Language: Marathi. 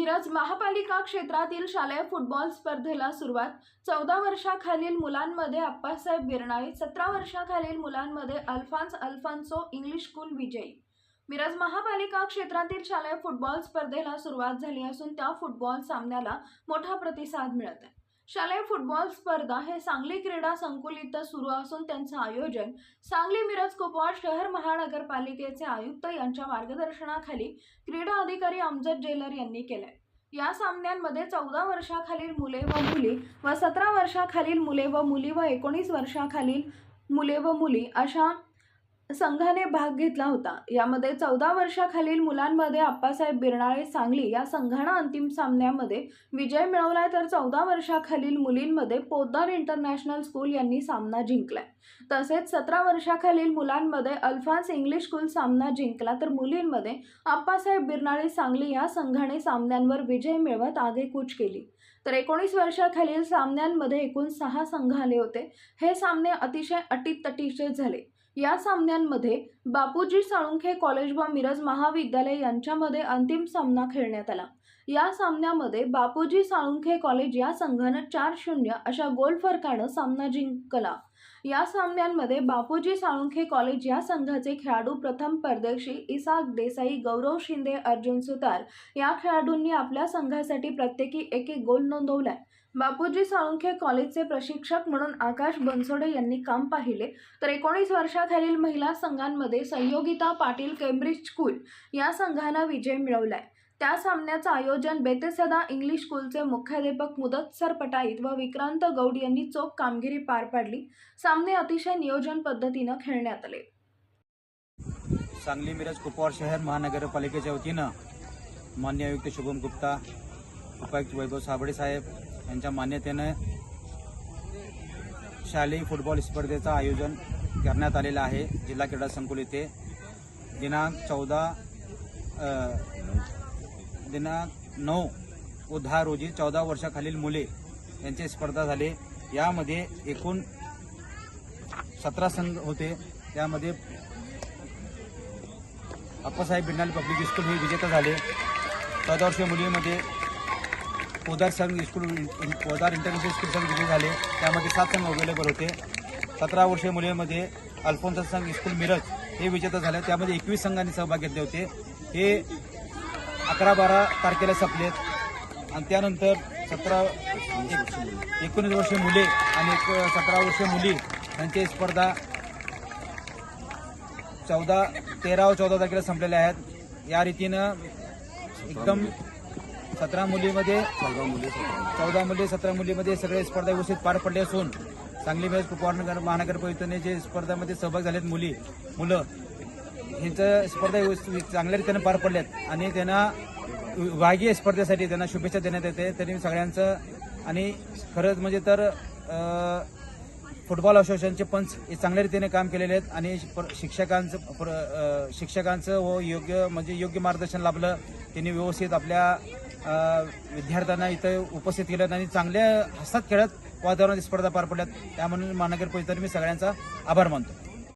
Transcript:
मिरज महापालिका क्षेत्रातील शालेय फुटबॉल स्पर्धेला सुरुवात. चौदा वर्षाखालील मुलांमध्ये अप्पासाहेब बिरणाई सतरा वर्षाखालील मुलांमध्ये अल्फान्स अल्फान्सो इंग्लिश स्कूल विजयी. मिरज महापालिका क्षेत्रातील शालेय फुटबॉल स्पर्धेला सुरुवात झाली असून त्या फुटबॉल सामन्याला मोठा प्रतिसाद मिळत आहे. शालेय फुटबॉल स्पर्धा हे सांगली क्रीडा संकुल इथं सुरू असून त्यांचं आयोजन सांगली मिरज कुपवाड शहर महानगरपालिकेचे आयुक्त यांच्या मार्गदर्शनाखाली क्रीडा अधिकारी अमजद जेलर यांनी केलंय. या सामन्यांमध्ये चौदा वर्षाखालील मुले व मुली व सतरा वर्षाखालील मुले व मुली व एकोणीस वर्षाखालील मुले व मुली अशा संघाने भाग घेतला होता. यामध्ये चौदा वर्षाखालील मुलांमध्ये आप्पासाहेब बिरणाळे सांगली या संघानं अंतिम सामन्यामध्ये विजय मिळवलाय तर चौदा वर्षाखालील मुलींमध्ये पोद्दार इंटरनॅशनल स्कूल यांनी सामना जिंकलाय. तसेच सतरा वर्षाखालील मुलांमध्ये अल्फान्स इंग्लिश स्कूल सामना जिंकला तर मुलींमध्ये आप्पासाहेब बिरनाळे सांगली या संघाने सामन्यांवर विजय मिळवत आगेकूच केली. तर एकोणीस वर्षाखालील सामन्यांमध्ये एकूण सहा संघ आले होते. हे सामने अतिशय अटीतटीचे झाले. या सामन्यांमध्ये बापूजी साळुंखे कॉलेज व मिरज महाविद्यालय यांच्यामध्ये अंतिम सामना खेळण्यात आला. या सामन्यामध्ये बापूजी साळुंखे कॉलेज या संघानं चार शून्य अशा गोल फरकानं सामना जिंकला. या सामन्यांमध्ये बापूजी साळुंखे कॉलेज या संघाचे खेळाडू प्रथम परदेशी इसाक देसाई गौरव शिंदे अर्जुन सुतार या खेळाडूंनी आपल्या संघासाठी प्रत्येकी एक एक गोल नोंदवलाय. बापूजी साळुंखे कॉलेजचे प्रशिक्षक म्हणून आकाश बनसोडे यांनी काम पाहिले. तर एकोणीस वर्षाखालील महिला संघांमध्ये संयोगिता पाटील केम्ब्रिज स्कूल या संघानं विजय मिळवलाय. त्या सामन्याचं आयोजन बेतेसदा इंग्लिश स्कूलचे मुख्याध्यापक मुदतसर पटाईत व विक्रांत गौड यांनी चोख कामगिरी पार पाडली. सामने अतिशय नियोजन पद्धतीनं खेळण्यात आले. सांगली मिरज कुपवाड शहर महानगरपालिकेच्या वतीनं मान्य आयुक्त शुभम गुप्ता उपायुक्त वैभव साबळे साहेब यांच्या मान्यतेनं शालेय फुटबॉल स्पर्धेचं आयोजन करण्यात आलेलं आहे. जिल्हा क्रीडा संकुल येथे दिनांक चौदा दिनांक नऊ व दहा रोजी चौदा वर्षाखालील मुले यांचे स्पर्धा झाले. यामध्ये एकूण सतरा संघ होते. त्यामध्ये अप्पासाहेब बिडनाल पब्लिक स्कूल हे विजेता झाले. चौदा वर्षीय मुलीमध्ये पोदार संघ स्कूल पोदार इंटरनॅशनल स्कूल संघ विजय झाले. त्यामध्ये सात संघ अवेलेबल होते. सतरा वर्षीय मुलीमध्ये अल्फोन्सा संघ स्कूल मिरज हे विजेता झाले. त्यामध्ये एकवीस संघांनी सहभाग घेतले होते. हे अकरा बारा तारखेला संपलेत. आणि त्यानंतर सतरा एक- एकोणीस वर्ष मुले आणि एक सतरा वर्षीय मुली यांची स्पर्धा चौदा तेरा व चौदा तारखेला संपलेल्या आहेत. या रीतीनं एकदम सतरा मुलीमध्ये चौदा मुली सतरा मुलीमध्ये सगळे स्पर्धा व्यवस्थित पार पडले असून सांगली मेज कुपवाड महानगरपालिकेने जे स्पर्धामध्ये सहभाग झालेत मुली मुलं ह्यांचं स्पर्धा व्यवस्थित चांगल्या रीतीनं पार पडल्यात. आणि त्यांना विभागीय स्पर्धेसाठी त्यांना शुभेच्छा देण्यात येते. त्यांनी सगळ्यांचं आणि खरंच म्हणजे तर फुटबॉल असोसिएशनचे पंच हे चांगल्या रीतीने काम केलेले आहेत. आणि पर- शिक्षकांचं शिक्षकांचं व योग्य म्हणजे योग्य मार्गदर्शन लाभलं. त्यांनी व्यवस्थित आपल्या विद्यार्थ्यांना इथं उपस्थित केलं आणि चांगल्या हसत खेळत वातावरणात स्पर्धा पार पडल्यात. त्या म्हणून परिषदेने मी सगळ्यांचा आभार मानतो.